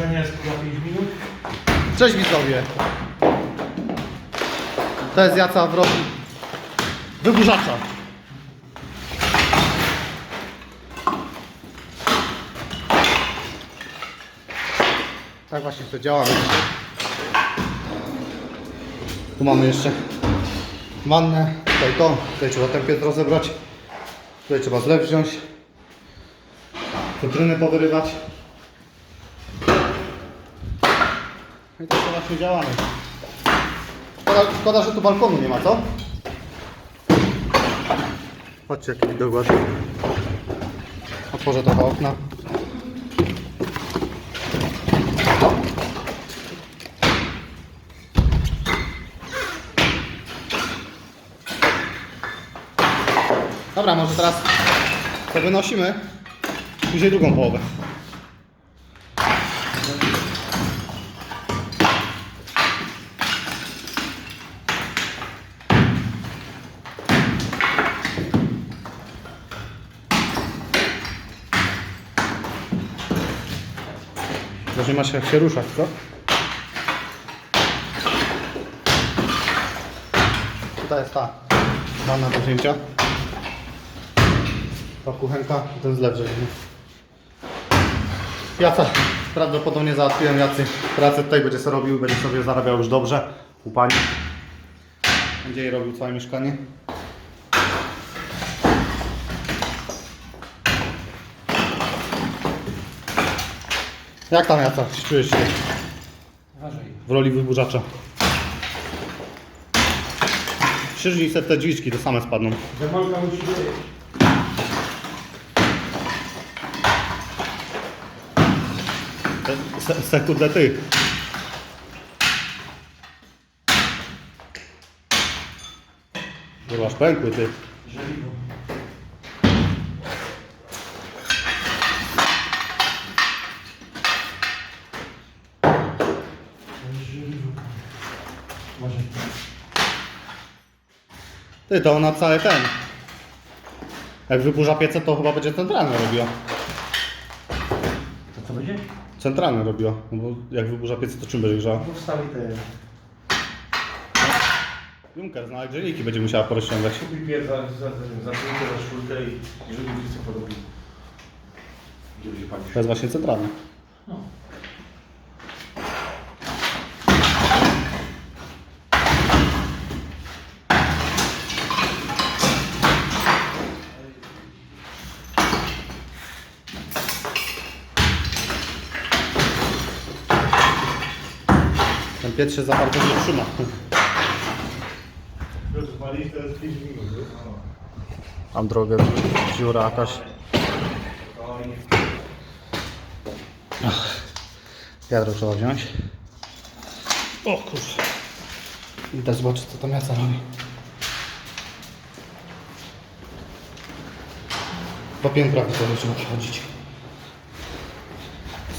Wyburzenie jest za 5 minut. Cześć widzowie. To jest Jaca w rogu wyburzacza. Tak właśnie to działa. Tu mamy jeszcze wannę. Tutaj to. Tutaj trzeba ten piętro rozebrać. Tutaj trzeba zlew wziąć. Cytryny powyrywać. I tak to właśnie działamy. Szkoda, szkoda, że tu balkonu nie ma, co? Patrzcie jaki widok ładny. Otworzę trochę okna. Dobra, może teraz to wynosimy. Później drugą połowę. Też nie ma się jak się ruszać, co? Tutaj jest ta wanna do wzięcia. Ta kuchenka ten zlew żelazny. Jaca prawdopodobnie załatwiłem Jacy pracę tutaj będzie sobie robił, będzie sobie zarabiał już dobrze u pani. Będzie jej robił całe mieszkanie. Jak tam Jaca? Czujesz się Uważaj. w roli wyburzacza? Przyjrzyj sobie te drzwiczki, to same spadną. Demolka musi być. Se, se kurde ty. Chyba pękły ty. Żeliwo. Uważaj. Ty, to ona cały ten. Jak wyburza piece, to chyba będzie centralne robiła. To co będzie? Centralne robiła. No bo jak wyburza piece, to czym będzie grzała? Postawi te... Junker, zna grzejniki będzie musiała porozciągać. Kupi pier za, za, za, i żeby wszyscy podobni. Gdzie będzie palić? To jest właśnie centralne. Się za bardzo nie trzyma. Rozwalić to jest 5 minut. Mam drogę, dziura jakaś. Wiadro trzeba wziąć. O kurczę. Idę zobaczyć co tam Jaca robi. Po piętrach to trzeba przechodzić.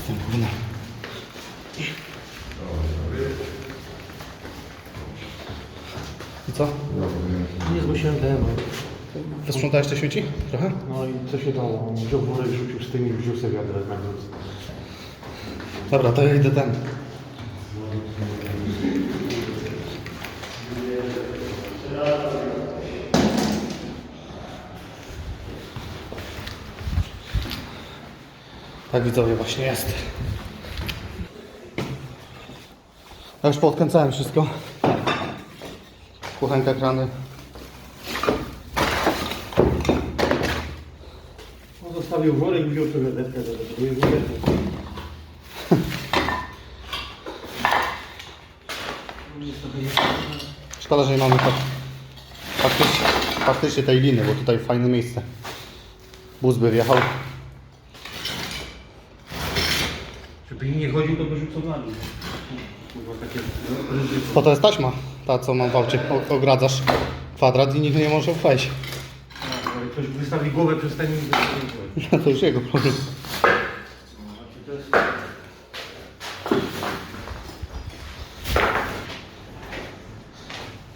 Z tym gównem. Co? Nie zgłosiłem temat. Wysprzątałeś te śmieci? Trochę? No i co się dało? Wziął worek, rzucił z tymi, wziął sobie wiadrę na drodze. Dobra, to ja idę ten. Tak widzowie właśnie jest. Ja już podkręcałem wszystko. Kuchenka, krany. On zostawił worek, wziął sobie wiadrę, żeby Szkoda, że nie mamy tak faktycznie, faktycznie tej liny, bo tutaj fajne miejsce. Bus by wjechał. Żeby nie chodził, to by rzucał na dół. To jest taśma, ta co mam w. O- Ogradzasz kwadrat i nikt nie może wejść. No, ktoś wystawi głowę przez ten No to już jego problem.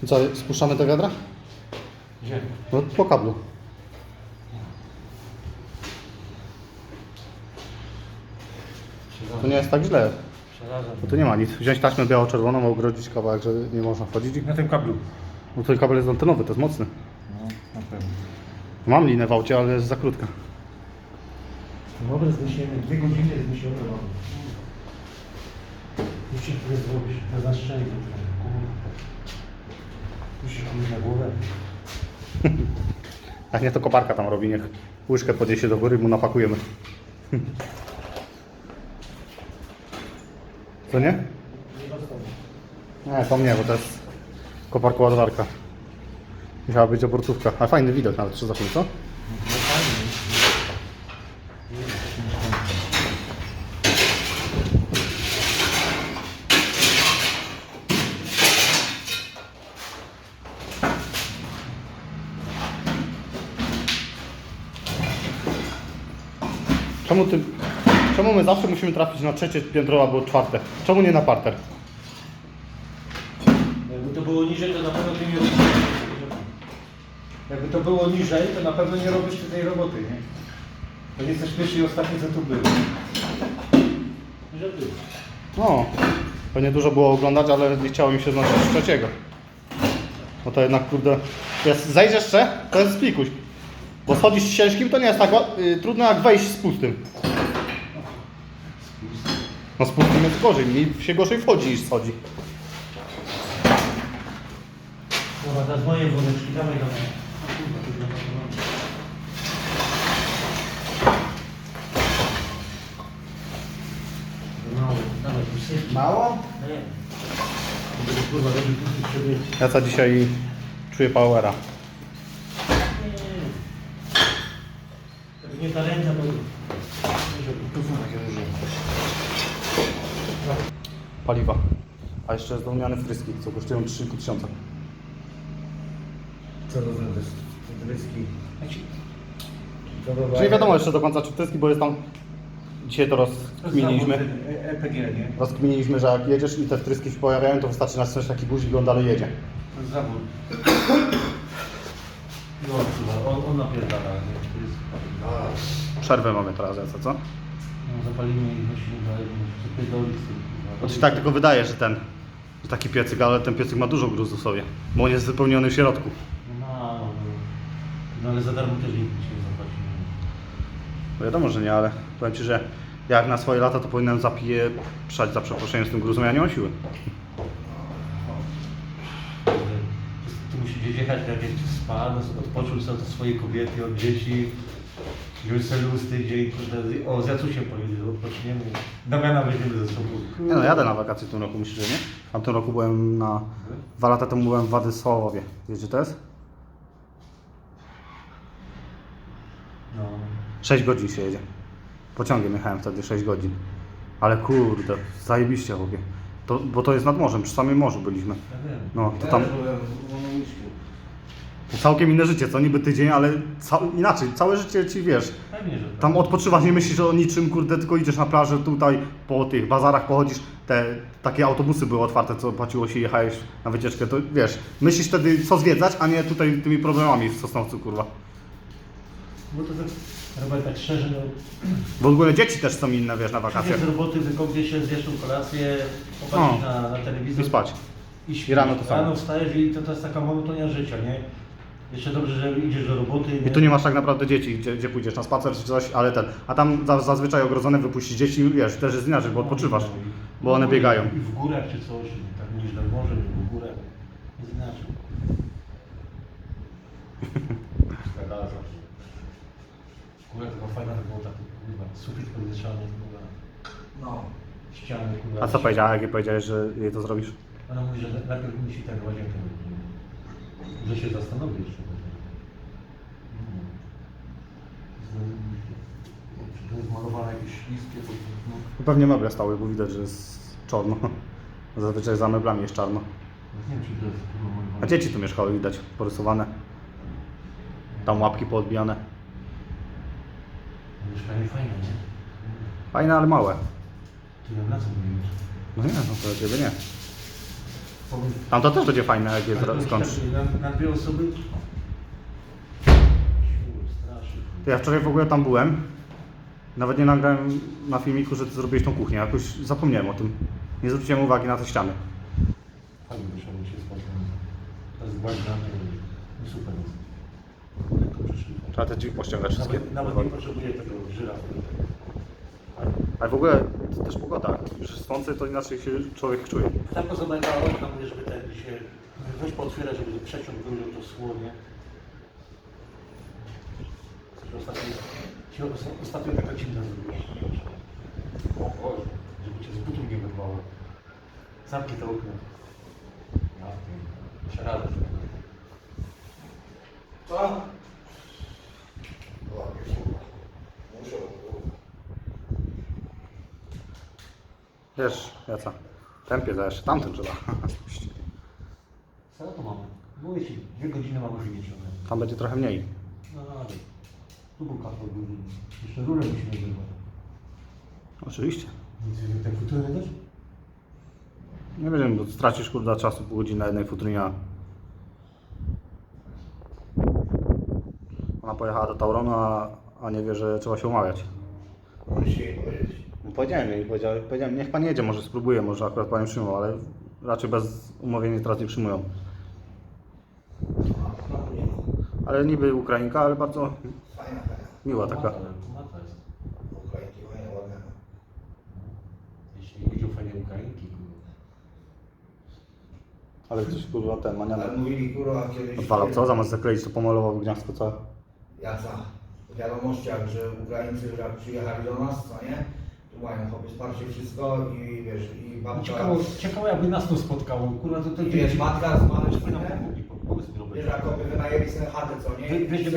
Co, spuszczamy te wiadra? Gdzie? No po kablu. To nie jest tak źle. Przerażam. Bo tu nie ma nic. Wziąć taśmę biało-czerwoną, ogrodzić kawałek, że nie można wchodzić. Na tym kablu. No to kabel jest antenowy, to jest mocny. No, na pewno. Mam linę w aucie, ale jest za krótka. Nowe zniesienie, dwie godziny zniesione mamy. Musisz sobie zrobić na zaszczęście. Musisz mieć na głowę. Jak nie, to koparka tam robi, niech łyżkę podniesie do góry, mu napakujemy. Nie? Nie nie, bo to jest koparka ładowarka. Musiała być oborcówka. A fajny widok nawet, czy za co? No fajnie. Nie wiem, co się nie stanie. Czemu ty... Czemu my zawsze musimy trafić na trzecie piętro albo czwarte? Czemu nie na parter? Jakby to było niżej, to na pewno ty nie robisz. Jakby to było niżej, to na pewno nie robisz tej roboty, nie? To nie jesteś pierwszy i ostatni, co tu był. No, pewnie dużo było oglądać, ale nie chciało mi się znaleźć trzeciego. No to jednak, kurde, jest, zejdziesz jeszcze, to jest spikuś. Bo schodzić z ciężkim to nie jest tak y, trudno jak wejść z pustym. No z pustym jest gorzej, mi się gorzej wchodzi niż schodzi. Dobra, teraz moje woreczki, dawaj, dawaj. O kurwa, to źle pakowałem. Mało, dawaj. Mało? Nie. Żeby, Kurwa, żeby puścić sobie... Ja co dzisiaj czuję powera. Nie, nie, nie. To nie ta ręka, bo... Tu są takie różne. Paliwa. A jeszcze wymiany wtryski, co kosztują 3,5 tysiąca. Co to za wtryski? Czyli wiadomo jeszcze do końca czy wtryski, bo jest tam... Dzisiaj to rozkminiliśmy. EPG, nie? Rozkminiliśmy, że jak jedziesz i te wtryski się pojawiają, to wystarczy nacisnąć taki guzik i on dalej jedzie. To jest zawód. No, kurwa, on, on napierdala, nie? To jest... Przerwę mamy teraz, co? No, zapalimy i musimy dalej, musimy pierdolić. Bo to się tak tylko wydaje, że ten, że taki piecyk, ale ten piecyk ma dużo gruzu w sobie, bo on jest wypełniony w środku. No no. Ale za darmo też nikt się zapłaci. No wiadomo, że nie, ale powiem Ci, że jak na swoje lata to powinienem zapije przać za przeproszeniem z tym gruzem, ja nie mam siły. Tu musi gdzieś jechać jak odpoczął sobie od swojej kobiety, od dzieci. Lusty, gdzie kurde, o z Jacusiem pojedzie, odpoczniemy. Damiana weźmiemy ze sobą. Nie no, jadę na wakacje w tym roku, myślę, że nie? W tamtym roku byłem na... Dwa lata temu byłem w Władysławowie. Wiesz gdzie to jest? No. 6 godzin się jedzie. Pociągiem jechałem wtedy 6 godzin. Ale kurde, zajebiście chłopie. To, bo to jest nad morzem, przy samym morzu byliśmy. Ja wiem. No, to tam całkiem inne życie, co niby tydzień, ale ca inaczej, całe życie ci wiesz. Pewnie, że tak. Tam odpoczywasz, nie myślisz o niczym, kurde, tylko idziesz na plażę tutaj, po tych bazarach pochodzisz, te takie autobusy były otwarte, co płaciło się, jechałeś na wycieczkę, to wiesz, myślisz wtedy co zwiedzać, a nie tutaj tymi problemami w Sosnowcu, kurwa. Bo to tak, Robert, tak szczerze, no, W ogóle dzieci też są inne, wiesz, na wakacjach. z roboty, wykąpiesz się, zjesz tą kolację, popatrzysz No. na, na telewizor I spać. i śpisz. I rano to samo. Rano wstajesz i to, to jest taka monotonia życia, nie? Jeszcze dobrze, że idziesz do roboty. I tu nie masz tak naprawdę dzieci, gdzie, gdzie pójdziesz na spacer czy coś, ale ten. A tam za, zazwyczaj ogrodzone wypuścić dzieci, wiesz, też jest inaczej, bo odpoczywasz, bo one biegają. I w górach czy coś, tak niż nad morzem, w górach. Jest inaczej. Zawsze. W górach taka fajna robota, kurwa, sufit podwieszany, kurwa. No. Ściany, kurwa. A co powiedziała, jak jej powiedziałeś, że jej to zrobisz? Ona mówi, że najpierw musi tak łazienkę robić. Że się zastanowi jeszcze. Czy to jest malowane jakieś śliskie, to no, Pewnie meble stały, bo widać, że jest czarno. Zazwyczaj za meblami jest czarno. nie wiem, czy to jest kurwa malowane. A dzieci tu mieszkały, widać, porysowane. Tam łapki poodbijane. Mieszkanie fajne, nie? Fajne, ale małe. Ty na co mówisz? No nie, no to dla ciebie nie. Tam to też będzie fajne, jak je zro- skończysz. Na, na dwie osoby? Ja wczoraj w ogóle tam byłem. Nawet nie nagrałem na filmiku, że ty zrobiłeś tą kuchnię. Jakoś zapomniałem o tym. Nie zwróciłem uwagi na te ściany. Fajnie wyszło mi się spać. To jest bagna i super jest. Trzeba te drzwi pościągać wszystkie. Nawet, nawet nie potrzebuję tego żyrafa. Ale w ogóle to też pogoda. Już słońce, to inaczej się człowiek czuje. Tak pozamykała okna, mówię, żeby ten dzisiaj weź pootwiera, żeby przeciąg wyjął to słonie. Ostatnio, ostatnio taka zimna zrobiła. O Boże, żeby cię z butu nie wyrwało. Zamknij to okno. Ja. Się rada. Co? Muszę. Wiesz, Jaca, tempie zajesz, tamten trzeba. Co to mamy? Mówię ci, dwie godziny mamy wyliczone. Tam będzie trochę mniej. No ale tu był kawał godziny. Jeszcze rurę musimy wyrwać. Oczywiście. Nic więcej tak futury też? Nie wiem, bo stracisz kurde czasu pół godziny na jednej futrynie. a- Ona pojechała do Tauronu, a, a nie wie, że trzeba się umawiać. Powiedzieć. No, powiedziałem jej, powiedziałem, powiedziałem, niech pan jedzie, może spróbuje, może akurat panią przyjmą, ale raczej bez umówienia teraz nie przyjmują. Ale niby Ukrainka, ale bardzo miła taka. Jeśli Ukrainki. Ale ktoś kurwa ten Ale maniany mówili co? Zamiast zakleić to pomalował gniazdko całe. Jaca, w wiadomościach, że Ukraińcy przyjechali do nas, co nie? Mają chłopie wsparcie wszystko i wiesz, i babka... Ciekawe, ciekawe jakby nas to spotkało. Kurwa, to to I wiesz, matka z mamą Fajna powiedz mi Robert. Wiesz, jak chłopie wynajęli sobie chatę, co nie? Wy- Wiesz, I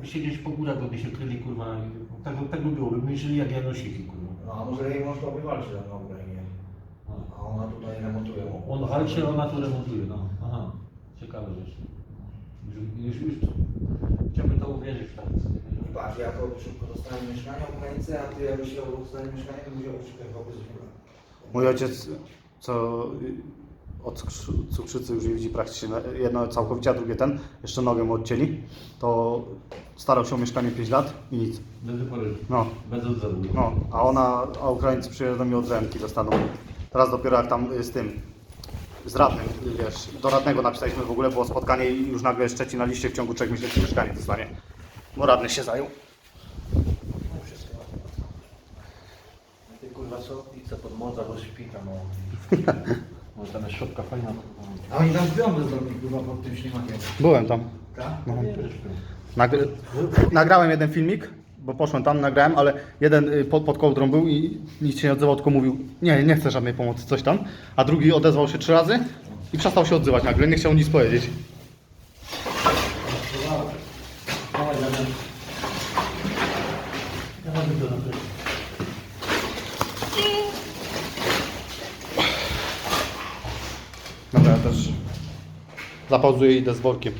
by siedzieć po górach, by się kryli, kurwa. i- Tak, tak by było, by myśleli jak Janosiki, kurwa. No, a może jej mąż chłopie walczy tam na Ukrainie. A ona tutaj remontuje. On walczy, ona tu remontuje, no. Aha, ciekawe rzecz. Już, już, już chciałbym to uwierzyć w tak. I patrz, jako szybko dostałem mieszkanie w Ukraińce, a ty jakbyś chciał dostać mieszkanie, to musiał z Ukrainy. Mój ojciec, co od cukrzy- cukrzycy już nie widzi praktycznie, na- jedno całkowicie, a drugie ten, jeszcze nogę mu odcięli, to starał się o mieszkanie 5 lat i nic. Bez wypowiedzi. No, Bez odzewu. no, a ona, a Ukraińcy przyjeżdżają mi od ręki dostaną. Teraz dopiero jak tam y, z tym, z radnym, wiesz, do radnego napisaliśmy w ogóle, było spotkanie i już nagle trzeci na liście w ciągu 3 miesięcy mieszkanie dostanie. Bo radny się zajął. Ty kurwa co? Pizza pod morza, bo śpi tam. no. Może tam jest szopka fajna. A oni tam drogi, kurwa, pod tym ślimakiem. Byłem tam. Tak? No. Nagry... Nagrałem jeden filmik, bo poszłem tam, nagrałem, ale jeden y, pod, pod kołdrą był i nic się nie odzywał, tylko mówił, nie, nie chcę żadnej pomocy, coś tam. A drugi odezwał się trzy razy i przestał się odzywać nagle, nie chciał nic powiedzieć. Dawaj, Damian. Dawaj do na plecy. Dobra, ja też zapauzuję i idę z workiem.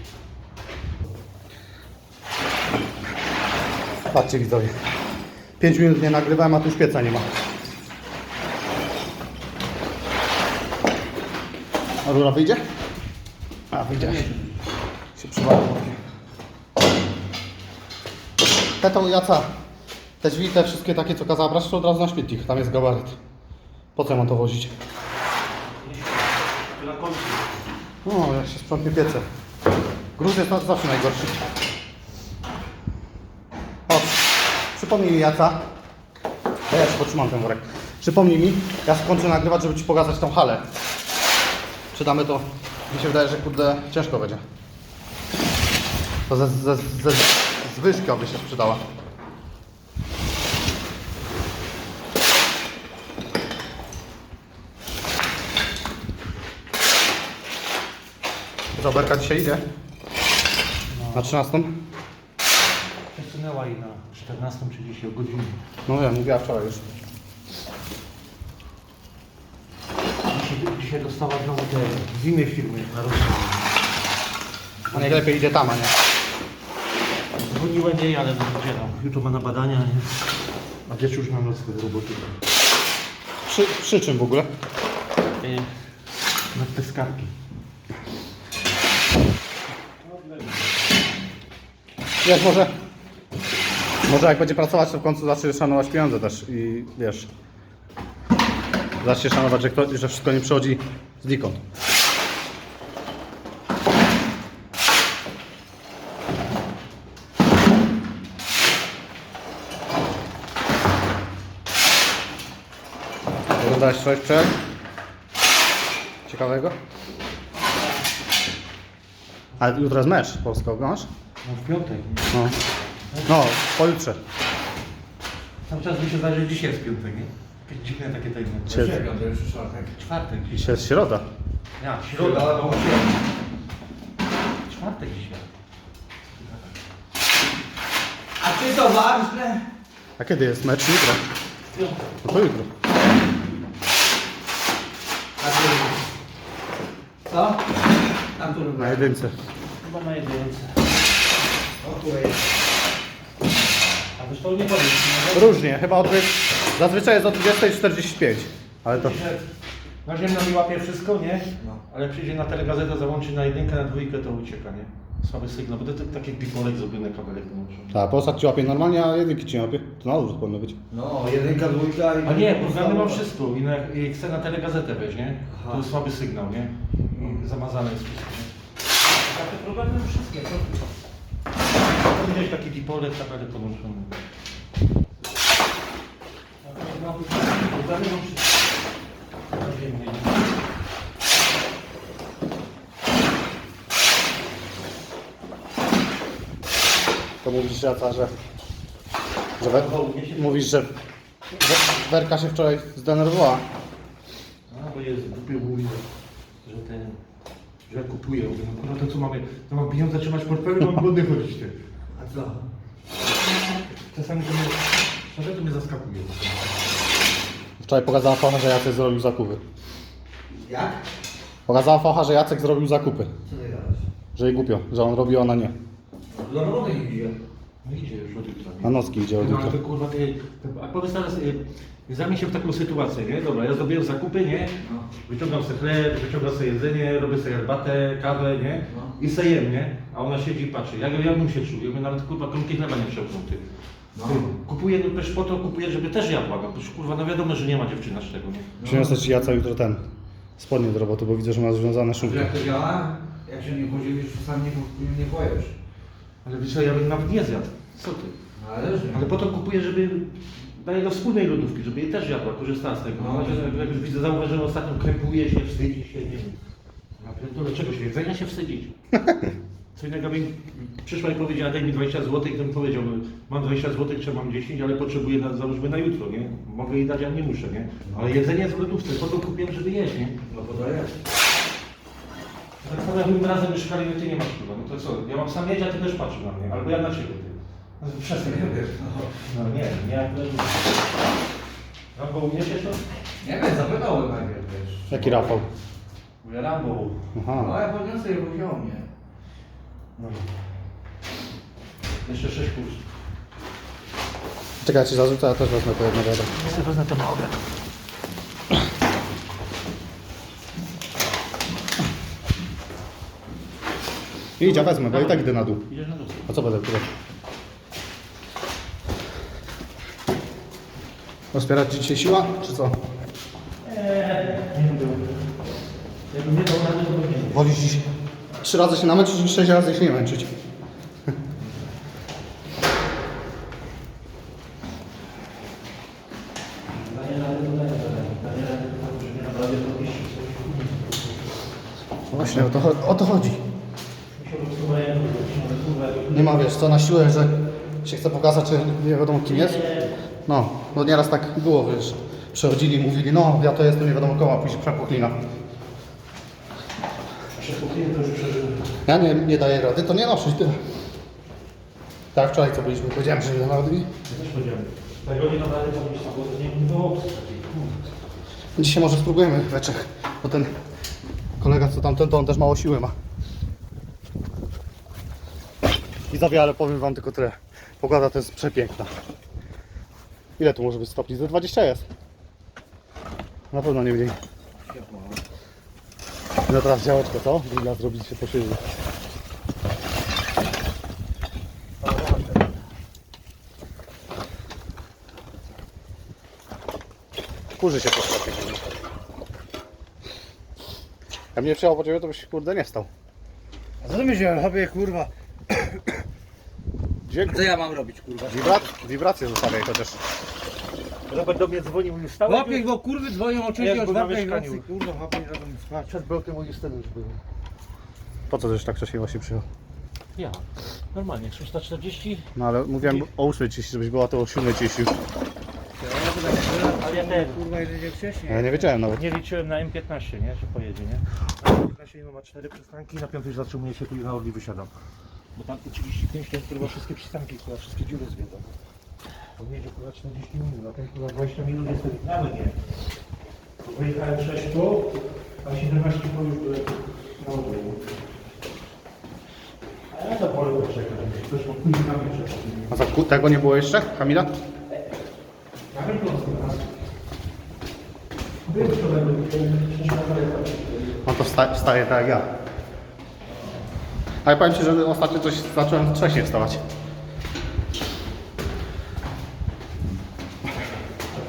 Patrzcie widzowie. 5 minut nie nagrywałem, a tu już pieca nie ma. A rura wyjdzie? A, wyjdzie. Się przywało. Te to Jaca, te drzwi, te wszystkie takie co kazała brać, od razu na śmietnik. Tam jest gabaret. Po co mam to wozić? Na końcu. No, jak się sprzątnie piece. Gruz jest zawsze najgorszy. O, przypomnij mi Jaca. Ja jeszcze potrzymam ten worek. Przypomnij mi, ja skończę nagrywać, żeby Ci pokazać tą halę. Czy damy to? Mi się wydaje, że kurde ciężko będzie. To ze, ze, ze zwyżka by się sprzedała. Roberka dzisiaj idzie? Na 13? Przesunęła i na 14.30 o godzinę. No ja mówiła wczoraj już. Dzisiaj, dzisiaj dostała znowu te z innej firmy na rozmowę. A nie lepiej idzie tam, a nie. Dzwoniłem jej, ale gdzie no, jutro ma na badania, nie? A dzieci już mam nockę do roboty. Przy, przy czym w ogóle? E, Na te skarki. Wiesz, może Może jak będzie pracować, to w końcu zacznie szanować pieniądze też i wiesz. Zacznie szanować, że, kto, że wszystko nie przychodzi znikąd. Oglądałeś wczoraj wczoraj? Ciekawego? A jutro jest mecz Polska, oglądasz? No w piątek. No. No, pojutrze. Cały czas mi się zdaje, że dzisiaj jest piątek, nie? Jakieś dziwne takie tajne. Cie- Czekam, to czwartek. Czwartek dzisiaj. Dzisiaj jest środa. Ja, Środa, środa. bo Czwartek dzisiaj. A ty to ważne? A kiedy jest mecz? Jutro. No to jutro. A ty... Co? Tam tu Na lubię. jedynce. Chyba na jedynce. A wiesz, to nie powiem. no, Różnie, chyba od... Zazwyczaj jest o 20.45. Ale to... Na ziemia mi łapie wszystko, nie? No. Ale przyjdzie na telegazetę, załączy na jedynkę, na dwójkę, to ucieka, nie? Słaby sygnał, bo to, taki bipolek zrobiony kabelek dołączony. Tak, Polsat ci łapie normalnie, a jedynki ci nie łapie. To na odwrót powinno być. No, jedynka, dwójka i... A nie, programy mam wszystko i, na, i chcę na telegazetę wejść, nie? Aha. To jest słaby sygnał, nie? I zamazane jest wszystko, nie? A te programy wszystkie, to... Gdzieś taki bipolek, kabelek dołączony. A to. Na mówisz, Jaca, że... że we... Mówisz, że... że Werka się wczoraj zdenerwowała. A, bo jest głupio mówi, że, ten, że kupuje. Mówię, no kurwa, to co mamy, to mam pieniądze trzymać w portfelu, mam głodny chodzić ty. A co? Czasami to mnie, szczerze to mnie zaskakuje. Wczoraj pokazała Focha, że Jacek zrobił zakupy. Jak? Pokazała Focha, że Jacek zrobił zakupy. Co ty gadasz? Że jej głupio, że on robi, a ona nie. Do roboty idzie. No idzie już od jutra. nie? A nocki idzie od No ale jutra. to kurwa, ty, a powiedz teraz, y, zamień się w taką sytuację, nie? Dobra, ja zrobiłem zakupy, nie? No. Wyciągam sobie chleb, wyciągam sobie jedzenie, robię sobie herbatę, kawę, nie? No. I se jem, nie? A ona siedzi i patrzy. Jak ja bym się czuł? Ja bym nawet kurwa kromki chleba nie przełknął, ty. No. Kupuję, no też po to kupuję, żeby też jadła. No przecież kurwa, no wiadomo, że nie ma dziewczyna z tego, nie? Przyniosę ci Jaca jutro ten spodnie do roboty, bo widzę, że ma związane szumki. jak to działa? Jak się nie podzielisz, czasami nie, nie pojesz. Ale wiesz co, ja bym nawet nie zjadł. Co ty? Należy. Ale po to kupuję, żeby daję do wspólnej lodówki, żeby jej też jadła, korzystała z tego. No. No, jak, jak już widzę, zauważyłem ostatnio, krępuje się, wstydzi się, nie wiem. Ja pierdolę, czego się jedzenia się wstydzić? Co innego bym przyszła i powiedziała, daj mi 20 zł, to bym powiedział, no, mam 20 zł, czy mam 10, ale potrzebuję, na, załóżmy na jutro, nie? Mogę jej dać, a nie muszę, nie? Ale jedzenie jest w lodówce, po to kupiłem, żeby jeść, nie? No bo to jest. Tak samo razem mieszkali, no ty nie masz chyba, no to co? Ja mam sam jeść, a ty też patrzysz na mnie, albo ja na ciebie. No, Przestań. Nie wiesz, no. No nie, nie, jak Rambo uniesie to? Nie wiem, zapytałem najpierw, wiesz. Jaki Rafał? Mówię Rambo. No Aha. ja podniosę jego wziął mnie. No. Jeszcze sześć kursów. Czekaj, ci zarzucę, ja też wezmę po jedno wiadro. Ja sobie wezmę to małe. Idź, ja wezmę, bo i tak idę na dół. Idziesz na dół. A co będę tutaj? Rozpierać ci dzisiaj siła, czy co? Jakbym nie nie dał. Wolisz dziś trzy razy się namęczyć niż sześć razy się nie męczyć. Właśnie, o to, o to chodzi. Się Nie ma, wiesz, co na siłę, że się chce pokazać, że nie wiadomo kim jest. No, bo nieraz tak było, wiesz. Przychodzili i mówili, no ja to jestem nie wiadomo komu, a później przepuchlina. Przepuknięcie to już przeżyłem. Ja nie, nie daję rady, to nie noszę, tyle. Tak, wczoraj co byliśmy, powiedziałem, że nie dam rady. Ja też powiedziałem. Tego nie dam rady, to nie było opcji takiej. Dzisiaj może spróbujemy we trzech, bo ten kolega co tamten, to on też mało siły ma. Widzowie, ale powiem wam tylko tyle. Pogoda to jest przepiękna. Ile tu może być stopni? Ze 20 jest. Na pewno nie mniej. No teraz działeczkę, co? Grilla zrobić się posiedzieć. Kurzy się po sklepie. Jak mnie przyjechał po ciebie, to byś kurde nie stał. A co ty kurwa? Dźwięk, Co ja mam robić, kurwa? wibrat, wibracje zostawiaj chociaż. Robert do mnie dzwonił, już stałeś? Chłopie, bo kurwy dzwonią o byłem na czwartej mieszkaniu. nocy, kurwa, chłopie, nie dadzą mi spać. Przed blokiem mój już już był. Po co też tak wcześnie właśnie przyjechał? Ja. Normalnie, 640. No ale mówiłem o 8.30, żebyś była to o 7.30. Ja to tak myślałem, Ale ja ten, kurwa, jedzie wcześniej. Ja nie wiedziałem nawet. nie liczyłem na M15, nie? Że pojedzie, nie? M15 no ma 4 przystanki, na piątej zatrzymuje się tu i na Orli wysiadam. Bo tam te 35 to jest kurwa wszystkie przystanki, kurwa wszystkie dziury zwiedzą. On jedzie kurwa 40 minut, a ten kurwa 20 minut jest nawet nie. To Wyjechałem 6 tu, a 17 po już byłem na Orli. A ja za pole poczekam. Też po później na wieczór. A za tego nie było jeszcze, Kamila? Kamil Polski raz. Był wczoraj, na. On to wsta- wstaje tak jak ja. Ale powiem Ci, że ostatnio coś zacząłem wcześniej wstawać.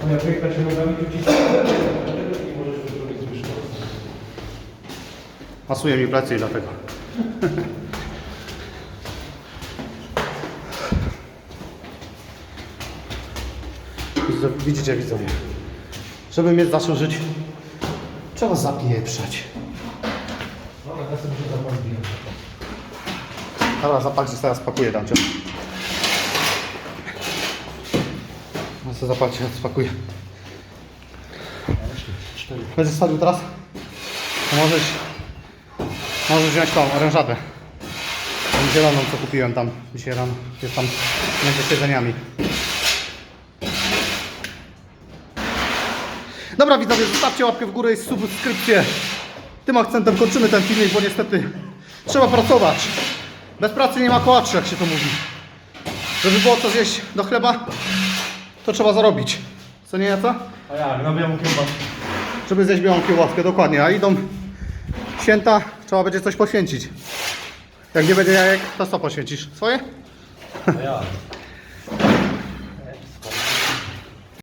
Moja piękna się nogami wycisnęła, i możesz wyrobić zwyżkę. Pasuje mi plecy i dlatego. Widzicie, widzowie. Żeby mieć zaczął żyć, trzeba zapieprzać. Dobra, ja sobie się zapomnę. Dobra, zapalcie, teraz spakuję tam cię. Co zapalcie, spakuję. Będziesz sadził teraz? To możesz, możesz wziąć tą orężadę. Tą zieloną, co kupiłem tam dzisiaj rano. Jest tam między siedzeniami. Dobra widzowie, zostawcie łapkę w górę i subskrypcję. Tym akcentem kończymy ten filmik, bo niestety trzeba pracować. Bez pracy nie ma kołaczy, jak się to mówi. Żeby było co zjeść do chleba, to trzeba zarobić. Co nie, co? A jak, na białą kiełbaskę. żeby zjeść białą kiełbaskę, dokładnie. A idą święta, trzeba będzie coś poświęcić. Jak nie będzie jajek, to co poświęcisz? Swoje? A jak?